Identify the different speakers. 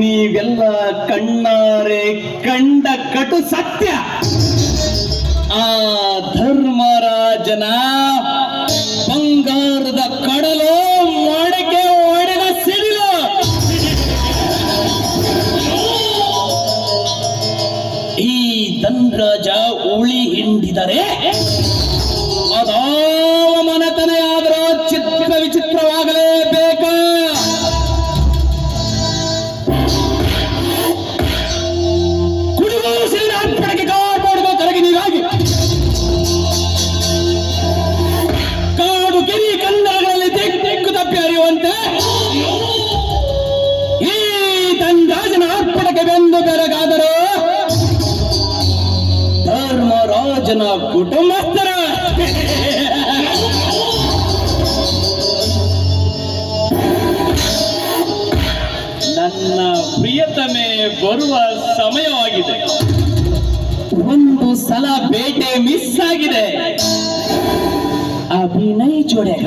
Speaker 1: ನೀವೆಲ್ಲ ಕಣ್ಣಾರೆ ಕಂಡ ಕಟು ಸತ್ಯ. ಆ ಧರ್ಮರಾಜನ ಬಂಗಾರದ ಕಡಲು ಮಡಕೆ ಒಡೆದ ಸಿಡಿಲು. ಈ ಧನ್ರಾಜ ಉಳಿ ಹಿಂಡಿದರೆ ಧರ್ಮರಾಜನ ಕುಟುಂಬಸ್ಥರ ನನ್ನ ಪ್ರಿಯತಮೆ ಬರುವ ಸಮಯವಾಗಿದೆ. ಒಂದು ಸಲ ಬೇಟೆ ಮಿಸ್ ಆಗಿದೆ. ಅಭಿನಯ ಜೋಡೆಗ